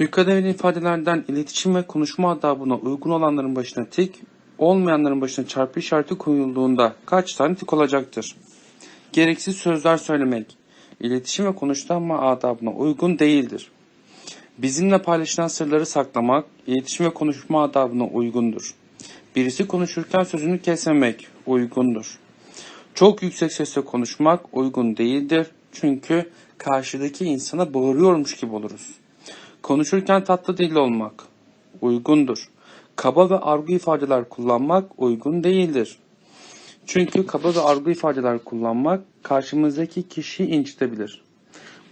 Yukarıda verilen ifadelerden iletişim ve konuşma adabına uygun olanların başına tik, olmayanların başına çarpı işareti koyulduğunda kaç tane tik olacaktır? Gereksiz sözler söylemek, iletişim ve konuşma adabına uygun değildir. Bizimle paylaşılan sırları saklamak, iletişim ve konuşma adabına uygundur. Birisi konuşurken sözünü kesmemek uygundur. Çok yüksek sesle konuşmak uygun değildir. Çünkü karşıdaki insana bağırıyormuş gibi oluruz. Konuşurken tatlı dilli olmak uygundur. Kaba ve argo ifadeler kullanmak uygun değildir. Çünkü kaba ve argo ifadeler kullanmak karşımızdaki kişiyi incitebilir.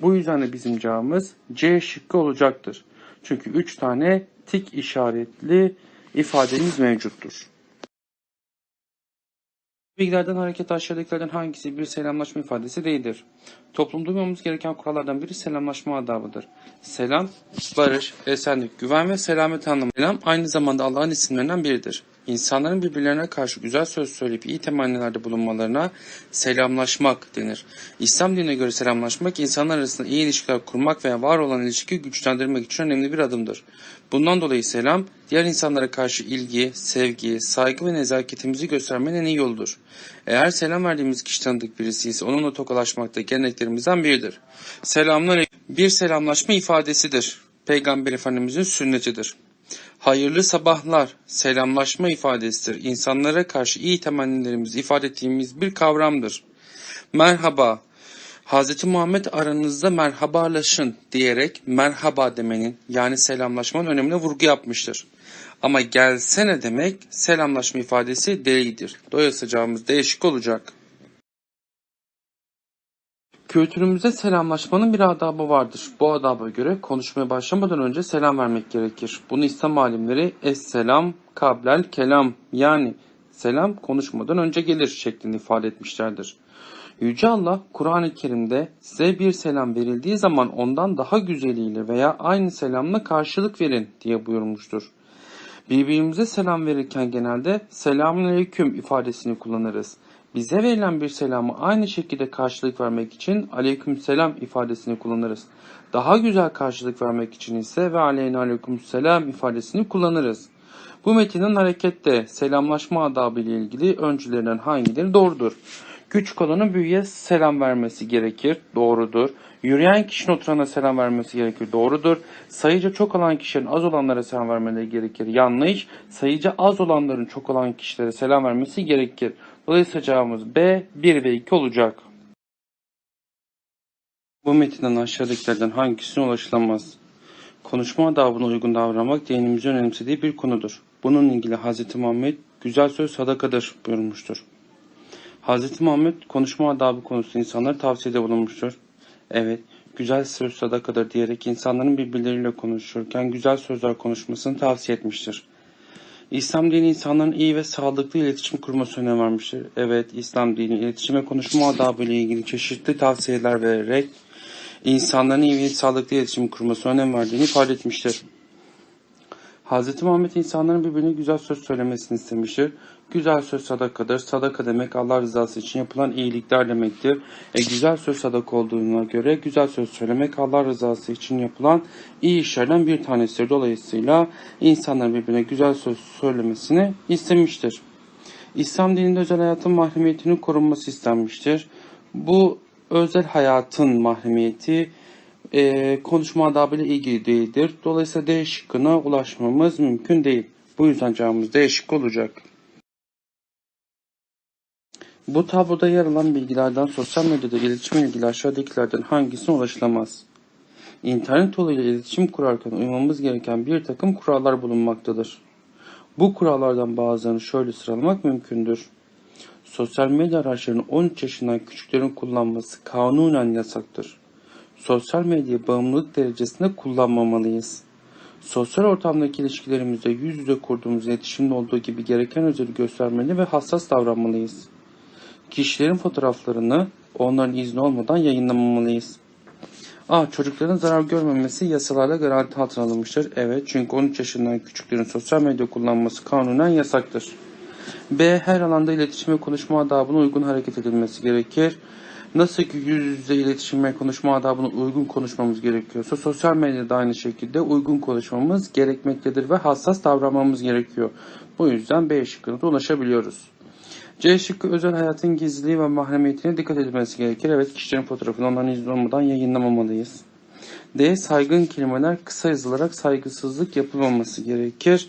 Bu yüzden de bizim cevabımız C şıkkı olacaktır. Çünkü 3 tane tik işaretli ifademiz mevcuttur. Bilgilerden hareket aşağıdakilerden hangisi bir selamlaşma ifadesi değildir? Toplumda uymamız gereken kurallardan biri selamlaşma adabıdır. Selam, barış, esenlik, güven ve selamet anlamı. Selam aynı zamanda Allah'ın isimlerinden biridir. İnsanların birbirlerine karşı güzel söz söyleyip iyi temennilerde bulunmalarına selamlaşmak denir. İslam dinine göre selamlaşmak insanlar arasında iyi ilişkiler kurmak veya var olan ilişkiyi güçlendirmek için önemli bir adımdır. Bundan dolayı selam, diğer insanlara karşı ilgi, sevgi, saygı ve nezaketimizi göstermenin en iyi yoludur. Eğer selam verdiğimiz kişi tanıdık birisi ise onunla tokalaşmak da geleneklerimizden biridir. Selamlar bir selamlaşma ifadesidir. Peygamber Efendimizin sünnetidir. Hayırlı sabahlar, selamlaşma ifadesidir. İnsanlara karşı iyi temennilerimizi ifade ettiğimiz bir kavramdır. Merhaba, Hz. Muhammed aranızda merhabalaşın diyerek merhaba demenin yani selamlaşmanın önemine vurgu yapmıştır. Ama gelsene demek selamlaşma ifadesi değildir. Dolayısıyla cevabımız değişik olacak. Kültürümüzde selamlaşmanın bir adabı vardır. Bu adaba göre konuşmaya başlamadan önce selam vermek gerekir. Bunu İslam alimleri es-selam kablel kelam yani selam konuşmadan önce gelir şeklinde ifade etmişlerdir. Yüce Allah Kur'an-ı Kerim'de size bir selam verildiği zaman ondan daha güzeliyle veya aynı selamla karşılık verin diye buyurmuştur. Birbirimize selam verirken genelde selamun aleyküm ifadesini kullanırız. Bize verilen bir selamı aynı şekilde karşılık vermek için aleyküm selam ifadesini kullanırız. Daha güzel karşılık vermek için ise ve aleyhine aleyküm selam ifadesini kullanırız. Bu metinin harekette selamlaşma adabı ile ilgili öncülerinden hangileri doğrudur? Küçük olanın büyüğe selam vermesi gerekir. Doğrudur. Yürüyen kişinin oturana selam vermesi gerekir. Doğrudur. Sayıca çok olan kişilerin az olanlara selam vermeleri gerekir. Yanlış. Sayıca az olanların çok olan kişilere selam vermesi gerekir. Dolayısıyla cevabımız B, 1 ve 2 olacak. Bu metinden aşağıdakilerden hangisine ulaşılamaz? Konuşma adabına uygun davranmak dinimizin önemsediği bir konudur. Bununla ilgili Hz. Muhammed güzel söz sadakadır buyurmuştur. Hz. Muhammed konuşma adabı konusunda insanlara tavsiyede bulunmuştur. Evet, güzel söz sadakadır diyerek insanların birbirleriyle konuşurken güzel sözler konuşmasını tavsiye etmiştir. İslam dini insanların iyi ve sağlıklı iletişim kurması önem vermiştir. Evet, İslam dini iletişim ve konuşma adabı ile ilgili çeşitli tavsiyeler vererek insanların iyi ve sağlıklı iletişim kurması önem verdiğini ifade etmiştir. Hz. Muhammed insanların birbirine güzel söz söylemesini istemiştir. Güzel söz sadakadır. Sadaka demek Allah rızası için yapılan iyilikler demektir. E, güzel söz sadaka olduğuna göre güzel söz söylemek Allah rızası için yapılan iyi işlerden bir tanesidir. Dolayısıyla insanların birbirine güzel söz söylemesini istemiştir. İslam dininde özel hayatın mahremiyetinin korunması istenmiştir. Bu özel hayatın mahremiyeti e, konuşma adabıyla ilgili değildir. Dolayısıyla D şıkkına ulaşmamız mümkün değil. Bu yüzden cevabımız D şıkkı olacak. Bu tabloda yer alan bilgilerden sosyal medyada iletişimle ilgili aşağıdakilerden hangisine ulaşılamaz? İnternet yoluyla iletişim kurarken uymamız gereken bir takım kurallar bulunmaktadır. Bu kurallardan bazılarını şöyle sıralamak mümkündür. Sosyal medya araçlarını 13 yaşından küçüklerin kullanması kanunen yasaktır. Sosyal medya bağımlılık derecesinde kullanmamalıyız. Sosyal ortamdaki ilişkilerimizde yüz yüze kurduğumuz iletişimde olduğu gibi gereken özeli göstermeli ve hassas davranmalıyız. Kişilerin fotoğraflarını onların izni olmadan yayınlamamalıyız. A. Çocukların zarar görmemesi yasalarla garanti altına alınmıştır. Evet çünkü 13 yaşından küçüklerin sosyal medya kullanması kanunen yasaktır. B. Her alanda iletişim ve konuşma adabına uygun hareket edilmesi gerekir. Nasıl ki yüz yüze iletişim ve konuşma adabına uygun konuşmamız gerekiyorsa sosyal medyada aynı şekilde uygun konuşmamız gerekmektedir ve hassas davranmamız gerekiyor. Bu yüzden B şıkkına da ulaşabiliyoruz. C şıkkı özel hayatın gizliliği ve mahremiyetine dikkat edilmesi gerekir. Evet kişilerin fotoğrafını onların izni olmadan yayınlamamalıyız. D. Saygın kelimeler kısa yazılarak saygısızlık yapılmaması gerekir.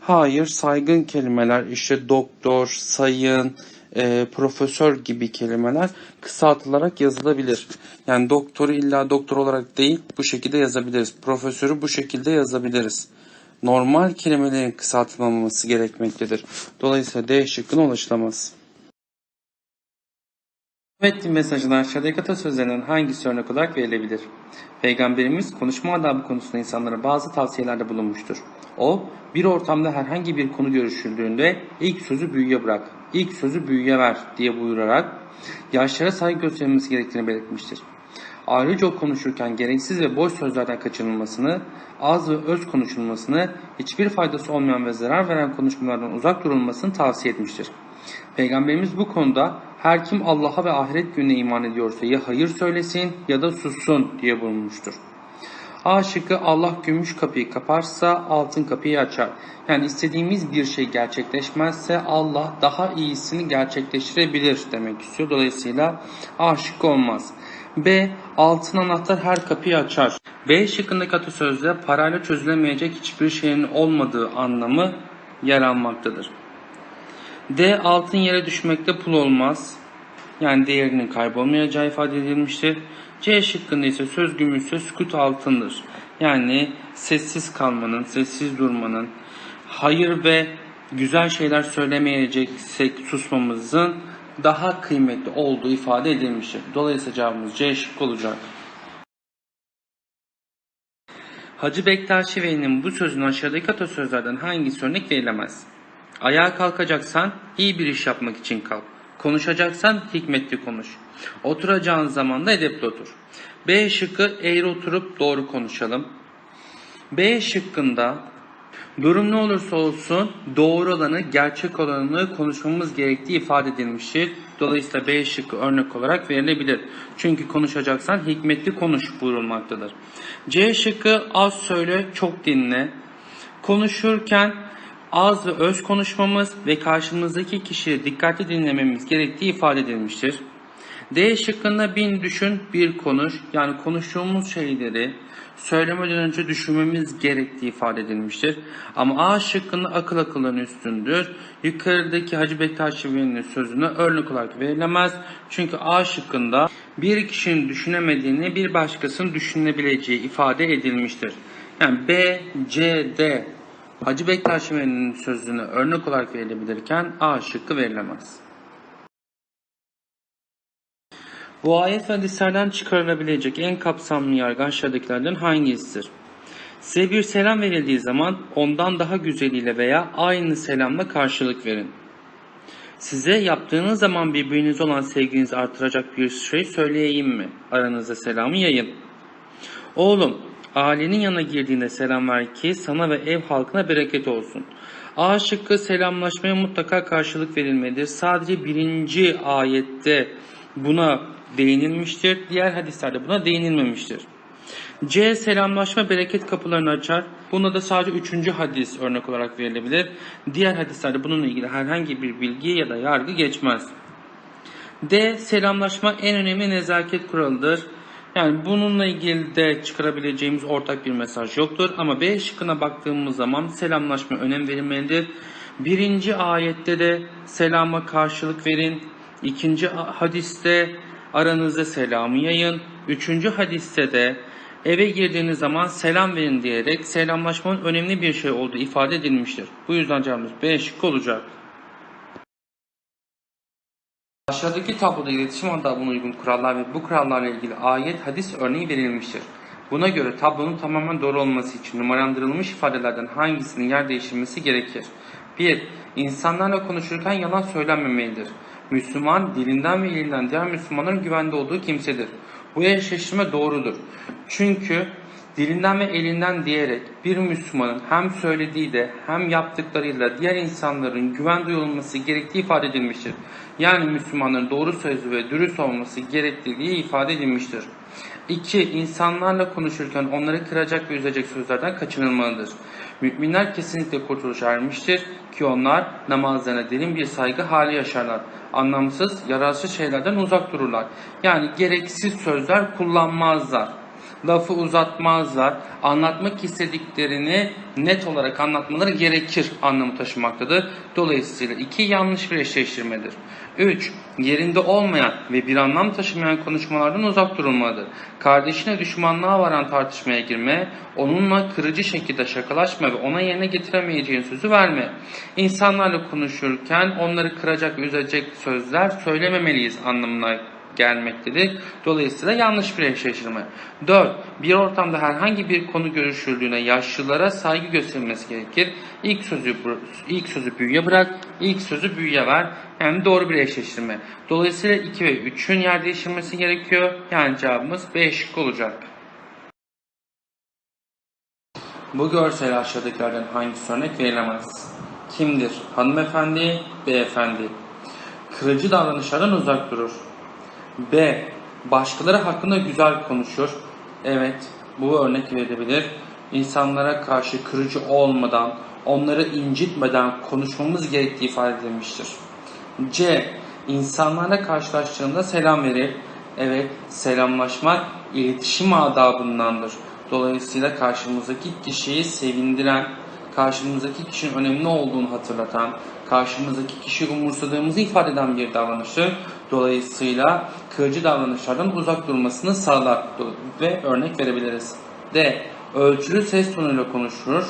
Hayır, saygın kelimeler işte doktor, sayın, e, profesör gibi kelimeler kısaltılarak yazılabilir. Yani doktoru illa doktor olarak değil bu şekilde yazabiliriz. Profesörü bu şekilde yazabiliriz. Normal kelimelerin kısaltılmaması gerekmektedir. Dolayısıyla D şıkkına ulaşılamaz. Metnin mesajına aşağıdaki atasözlerinden hangisi örnek olarak verilebilir? Peygamberimiz konuşma adabı konusunda insanlara bazı tavsiyelerde bulunmuştur. O, bir ortamda herhangi bir konu görüşüldüğünde ilk sözü büyüye bırak, ilk sözü büyüye ver diye buyurarak yaşlara saygı gösterilmesi gerektiğini belirtmiştir. Ayrıca o konuşurken gereksiz ve boş sözlerden kaçınılmasını, az ve öz konuşulmasını, hiçbir faydası olmayan ve zarar veren konuşmalardan uzak durulmasını tavsiye etmiştir. Peygamberimiz bu konuda her kim Allah'a ve ahiret gününe iman ediyorsa ya hayır söylesin ya da sussun diye bulunmuştur. A şıkkı Allah gümüş kapıyı kaparsa altın kapıyı açar. Yani istediğimiz bir şey gerçekleşmezse Allah daha iyisini gerçekleştirebilir demek istiyor. Dolayısıyla A şıkkı olmaz. B. Altın anahtar her kapıyı açar. B şıkkındaki atasözde parayla çözülemeyecek hiçbir şeyin olmadığı anlamı yer almaktadır. D. Altın yere düşmekte pul olmaz. Yani değerinin kaybolmayacağı ifade edilmiştir. C şıkkında ise söz gümüşse sükut altındır. Yani sessiz kalmanın, sessiz durmanın, hayır ve güzel şeyler söylemeyeceksek susmamızın daha kıymetli olduğu ifade edilmiştir. Dolayısıyla cevabımız C şıkkı olacak. Hacı Bektaşi Veli'nin bu sözün aşağıdaki atasözlerden hangisi örnek verilemez? Ayağa kalkacaksan iyi bir iş yapmak için kalk. Konuşacaksan hikmetli konuş. Oturacağın zaman da edepli otur. B şıkkı eğri oturup doğru konuşalım. B şıkkında durum ne olursa olsun doğru olanı, gerçek olanı konuşmamız gerektiği ifade edilmiştir. Dolayısıyla B şıkkı örnek olarak verilebilir. Çünkü konuşacaksan hikmetli konuş buyurulmaktadır. C şıkkı az söyle, çok dinle. Konuşurken az ve öz konuşmamız ve karşımızdaki kişiyi dikkatli dinlememiz gerektiği ifade edilmiştir. D şıkkında bin düşün, bir konuş. Yani konuştuğumuz şeyleri söylemeden önce düşünmemiz gerektiği ifade edilmiştir. Ama A şıkkında akıl akılın üstündür. Yukarıdaki Hacı Bektaş Veli'nin sözüne örnek olarak verilemez. Çünkü A şıkkında bir kişinin düşünemediğini bir başkasının düşünebileceği ifade edilmiştir. Yani B, C, D Hacı Bektaş Veli'nin sözüne örnek olarak verilebilirken A şıkkı verilemez. Bu ayet ve hadislerden çıkarılabilecek en kapsamlı yargı aşağıdakilerden hangisidir? Size bir selam verildiği zaman ondan daha güzeliyle veya aynı selamla karşılık verin. Size yaptığınız zaman birbirinize olan sevginizi artıracak bir şey söyleyeyim mi? Aranızda selamı yayın. Oğlum, ailenin yanına girdiğinde selam ver ki sana ve ev halkına bereket olsun. A şıkkı selamlaşmaya mutlaka karşılık verilmelidir. Sadece birinci ayette buna değinilmiştir. Diğer hadislerde buna değinilmemiştir. C. Selamlaşma bereket kapılarını açar. Buna da sadece üçüncü hadis örnek olarak verilebilir. Diğer hadislerde bununla ilgili herhangi bir bilgi ya da yargı geçmez. D. Selamlaşma en önemli nezaket kuralıdır. Yani bununla ilgili de çıkarabileceğimiz ortak bir mesaj yoktur. Ama B şıkkına baktığımız zaman selamlaşma önem verilmelidir. Birinci ayette de selama karşılık verin. İkinci hadiste aranızda selamı yayın. Üçüncü hadiste de eve girdiğiniz zaman selam verin diyerek selamlaşmanın önemli bir şey olduğu ifade edilmiştir. Bu yüzden cevabımız B şıkkı olacak. Aşağıdaki tabloda iletişim adabına uygun kurallar ve bu kurallarla ilgili ayet, hadis örneği verilmiştir. Buna göre tablonun tamamen doğru olması için numaralandırılmış ifadelerden hangisinin yer değiştirmesi gerekir? 1. İnsanlarla konuşurken yalan söylenmemelidir. Müslüman dilinden ve elinden diğer Müslümanların güvende olduğu kimsedir. Bu eşleştirme doğrudur. Çünkü Dilinden ve elinden diyerek bir Müslümanın hem söylediği de hem yaptıklarıyla diğer insanların güven duyulması gerektiği ifade edilmiştir. Yani Müslümanların doğru sözlü ve dürüst olması gerektiği ifade edilmiştir. 2. İnsanlarla konuşurken onları kıracak ve üzecek sözlerden kaçınılmalıdır. Müminler kesinlikle kurtuluşa ermiştir ki onlar namazlarına derin bir saygı hali yaşarlar. Anlamsız, yararsız şeylerden uzak dururlar. Yani gereksiz sözler kullanmazlar lafı uzatmazlar. Anlatmak istediklerini net olarak anlatmaları gerekir anlamı taşımaktadır. Dolayısıyla iki yanlış bir eşleştirmedir. 3. Yerinde olmayan ve bir anlam taşımayan konuşmalardan uzak durulmalıdır. Kardeşine düşmanlığa varan tartışmaya girme, onunla kırıcı şekilde şakalaşma ve ona yerine getiremeyeceğin sözü verme. İnsanlarla konuşurken onları kıracak ve üzecek sözler söylememeliyiz anlamına gelmektedir. Dolayısıyla yanlış bir eşleştirme. 4. Bir ortamda herhangi bir konu görüşüldüğüne yaşlılara saygı gösterilmesi gerekir. İlk sözü ilk sözü büyüye bırak, ilk sözü büyüye ver. Yani doğru bir eşleştirme. Dolayısıyla 2 ve 3'ün yer değiştirmesi gerekiyor. Yani cevabımız B şıkkı olacak. Bu görsel aşağıdakilerden hangisi örnek verilemez? Kimdir? Hanımefendi, beyefendi. Kırıcı davranışlardan uzak durur. B. Başkaları hakkında güzel konuşur. Evet, bu örnek verilebilir. İnsanlara karşı kırıcı olmadan, onları incitmeden konuşmamız gerektiği ifade edilmiştir. C. İnsanlarla karşılaştığında selam verir. Evet, selamlaşmak iletişim adabındandır. Dolayısıyla karşımızdaki kişiyi sevindiren, karşımızdaki kişinin önemli olduğunu hatırlatan, karşımızdaki kişiyi umursadığımızı ifade eden bir davranıştır. Dolayısıyla kırıcı davranışlardan uzak durmasını sağlar ve örnek verebiliriz. D. Ölçülü ses tonuyla konuşur.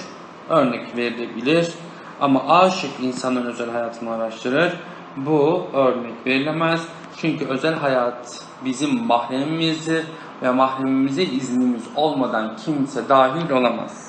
Örnek verilebilir. Ama A şıkkı insanların özel hayatını araştırır. Bu örnek verilemez. Çünkü özel hayat bizim mahremimizdir ve mahremimize iznimiz olmadan kimse dahil olamaz.